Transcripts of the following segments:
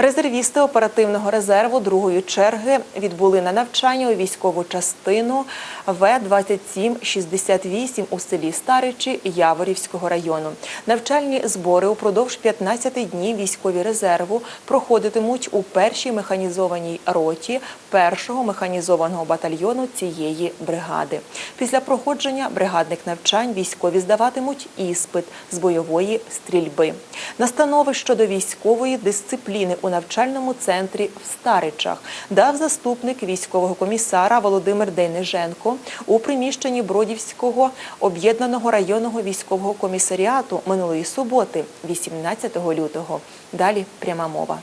Резервісти оперативного резерву другої черги відбули на навчання у військову частину В-2768 у селі Старичі Яворівського району. Навчальні збори упродовж 15 днів військові резерву проходитимуть у першій механізованій роті першого механізованого батальйону цієї бригади. Після проходження бригадних навчань військові здаватимуть іспит з бойової стрільби. Настанови щодо військової дисципліни у навчальному центрі в Старичах дав заступник військового комісара Володимир Дейнеженко у приміщенні Бродівського об'єднаного районного військового комісаріату минулої суботи, 18 лютого. Далі пряма мова.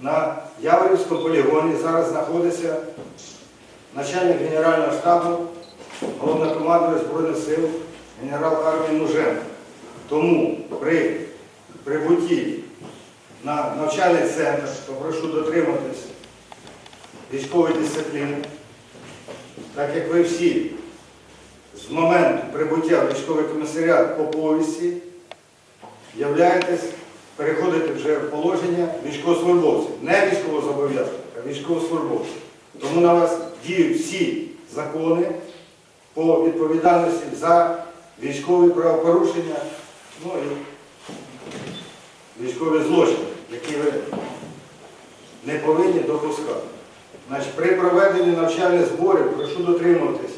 На Яворівському полігоні зараз знаходиться начальник Генерального штабу, головнокомандувач Збройних сил генерал армії Нуженко. Тому при прибутті на навчальний центр попрошу дотриматись військової дисципліни, так як ви всі з моменту прибуття в військовий комісаріат по повісті являєтесь, переходите вже в положення військовослужбовців. Не військовозобов'язаних, а військовослужбовців. Тому на вас діють всі закони по відповідальності за військові правопорушення, ну і військові злочини, які ви не повинні допускати. Значить, при проведенні навчальних зборів прошу дотримуватись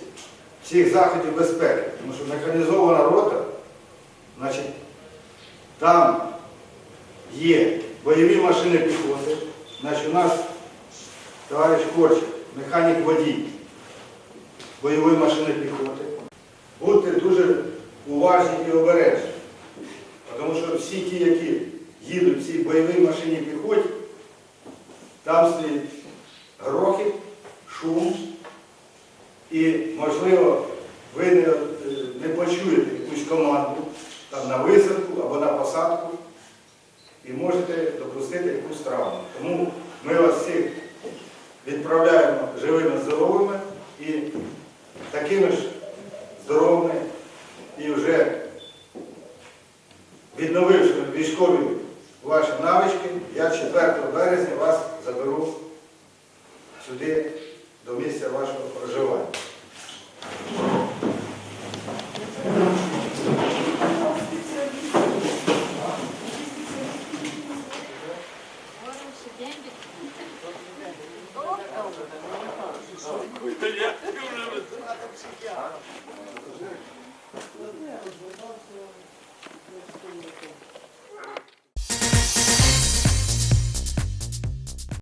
всіх заходів безпеки, тому що механізована рота, значить, там є бойові машини піхоти, значить у нас товариш Корчик, механік водій бойової машини піхоти. Будьте дуже уважні і обережні, тому що всі ті, які їдуть в цій бойовій машині піхоті, там стоїть грохіт, шум, і, можливо, ви не, е, не почуєте якусь команду там, на висадку або на посадку і можете допустити якусь травму. Тому ми вас всіх відправляємо живими, здоровими і такими ж здоровими. І вже відновивши військові ваші навички, я 4 березня вас заберу сюди до місця вашого проживання. Дякую.